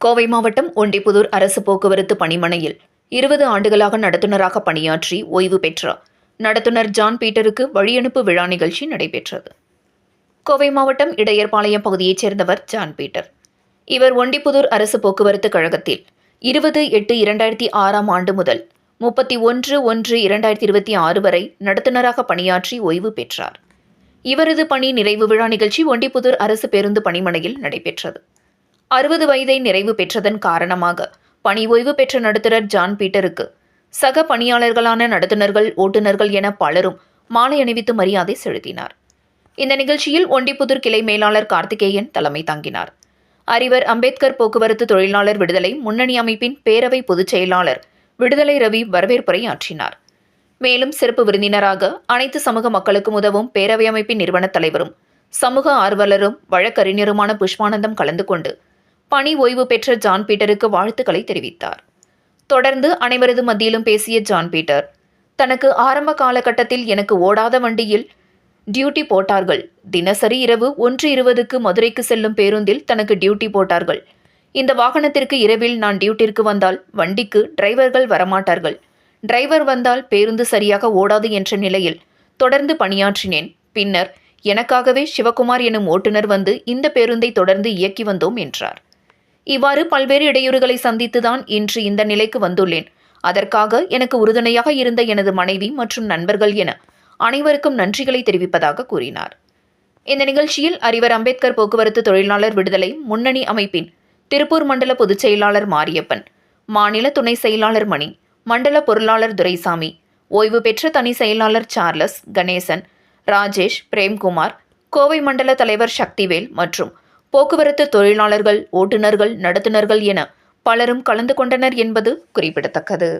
கோவை மாவட்டம் ஒண்டிப்புதூர் அரசு போக்குவரத்து பணிமனையில் இருபது ஆண்டுகளாக நடத்துனராக பணியாற்றி ஓய்வு பெற்றார் நடத்துனர் ஜான் பீட்டருக்கு வழியனுப்பு விழா நிகழ்ச்சி நடைபெற்றது. கோவை மாவட்டம் இடையர்பாளையம் பகுதியைச் சேர்ந்தவர் ஜான் பீட்டர். இவர் ஒண்டிப்புதூர் அரசு போக்குவரத்து கழகத்தில் இருபது எட்டு இரண்டாயிரத்தி ஆறாம் ஆண்டு முதல் முப்பத்தி ஒன்று ஒன்று இரண்டாயிரத்தி இருபத்தி ஆறு வரை நடத்துனராக பணியாற்றி ஓய்வு பெற்றார். இவரது பணி நிறைவு விழா நிகழ்ச்சி ஒண்டிப்புதூர் அரசு பேருந்து பணிமனையில் நடைபெற்றது. அறுபது வயதை நிறைவு பெற்றதன் காரணமாக பணி ஓய்வு பெற்ற நடத்துனர் ஜான் பீட்டருக்கு சக பணியாளர்களான நடத்துனர்கள் ஓட்டுநர்கள் என பலரும் மாலை அணிவித்து மரியாதை செலுத்தினார். இந்த நிகழ்ச்சியில் ஒண்டிப்புதூர் கிளை மேலாளர் கார்த்திகேயன் தலைமை தாங்கினார். அறிவர் அம்பேத்கர் போக்குவரத்து தொழிலாளர் விடுதலை முன்னணி அமைப்பின் பேரவை பொதுச் செயலாளர் விடுதலை ரவி வரவேற்புரை ஆற்றினார். மேலும் சிறப்பு விருந்தினராக அனைத்து சமூக மக்களுக்கும் உதவும் பேரவை அமைப்பின் நிறுவனத் தலைவரும் சமூக ஆர்வலரும் வழக்கறிஞருமான புஷ்பானந்தம் கலந்து கொண்டு பணி ஓய்வு பெற்ற ஜான் பீட்டருக்கு வாழ்த்துக்களை தெரிவித்தார். தொடர்ந்து அனைவரது மத்தியிலும் பேசிய ஜான் பீட்டர் தனக்கு ஆரம்ப காலகட்டத்தில் எனக்கு ஓடாத வண்டியில் டியூட்டி போட்டார்கள். தினசரி இரவு ஒன்று இருபதுக்கு மதுரைக்கு செல்லும் பேருந்தில் தனக்கு டியூட்டி போட்டார்கள். இந்த வாகனத்திற்கு இரவில் நான் டியூட்டிற்கு வந்தால் வண்டிக்கு டிரைவர்கள் வரமாட்டார்கள். டிரைவர் வந்தால் பேருந்து சரியாக ஓடாது என்ற நிலையில் தொடர்ந்து பணியாற்றினேன். பின்னர் எனக்காகவே சிவகுமார் எனும் ஓட்டுநர் வந்து இந்த பேருந்தை தொடர்ந்து இயக்கி வந்தோம் என்றார். இவ்வாறு பல்வேறு இடையூறுகளை சந்தித்துதான் இன்று இந்த நிலைக்கு வந்துள்ளேன். அதற்காக எனக்கு உறுதுணையாக இருந்த எனது மனைவி மற்றும் நண்பர்கள் என அனைவருக்கும் நன்றிகளை தெரிவிப்பதாக கூறினார். இந்த நிகழ்ச்சியில் அறிவர் அம்பேத்கர் போக்குவரத்து தொழிலாளர் விடுதலை முன்னணி அமைப்பின் திருப்பூர் மண்டல பொதுச் செயலாளர் மாரியப்பன் மாநில துணை செயலாளர் மணி மண்டல பொருளாளர் துரைசாமி ஓய்வு பெற்ற தனி செயலாளர் சார்லஸ் கணேசன் ராஜேஷ் பிரேம்குமார் கோவை மண்டல தலைவர் சக்திவேல் மற்றும் போக்குவரத்து தொழிலாளர்கள் ஓட்டுநர்கள் நடத்துனர்கள் என பலரும் கலந்து கொண்டனர் என்பது குறிப்பிடத்தக்கது.